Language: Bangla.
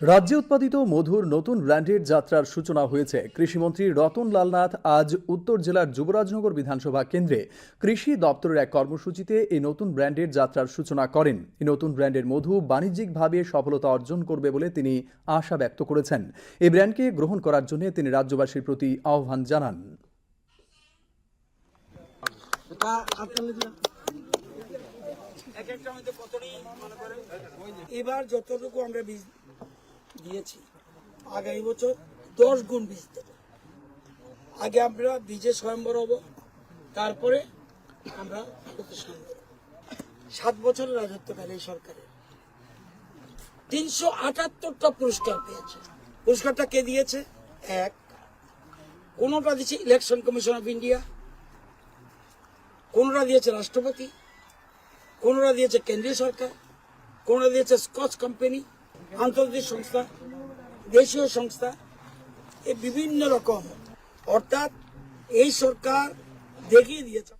রাজ্যে উৎপাদিত মধুর নতুন ব্র্যান্ডের যাত্রার সূচনা হয়েছে। কৃষিমন্ত্রী রতন লালনাথ আজ উত্তর জেলার যুবরাজনগর বিধানসভা কেন্দ্রে কৃষি দপ্তরের এক কর্মসূচিতে এই নতুন ব্র্যান্ডের যাত্রার সূচনা করেন। এই নতুন ব্র্যান্ডের মধু বাণিজ্যিকভাবে সফলতা অর্জন করবে বলে তিনি আশা ব্যক্ত করেছেন। এই ব্র্যান্ডকে গ্রহণ করার জন্য তিনি রাজ্যবাসীর প্রতি আহ্বান জানান। এবার যতটুকু আমরা দিয়েছি। আগামী বছর দশ গুণ বীজ দেব। আগে আমরা বীজে স্বয়ম্বর হব, তারপরে আমরা সাত বছরের রাজত্বকাল এই সরকারের। তিনশো আটাত্তরটা পুরস্কার পেয়েছে। পুরস্কারটা কে দিয়েছে? এক, কোনোটা দিয়েছে ইলেকশন কমিশন অফ ইন্ডিয়া। কোনটা দিয়েছে রাষ্ট্রপতি। কোনটা দিয়েছে কেন্দ্রীয় সরকার। কোনটা দিয়েছে স্কচ কোম্পানি। আন্তর্জাতিক সংস্থা দেশীয় সংস্থা এ বিভিন্ন রকম। অর্থাৎ এই সরকার দেখিয়ে দিয়েছে।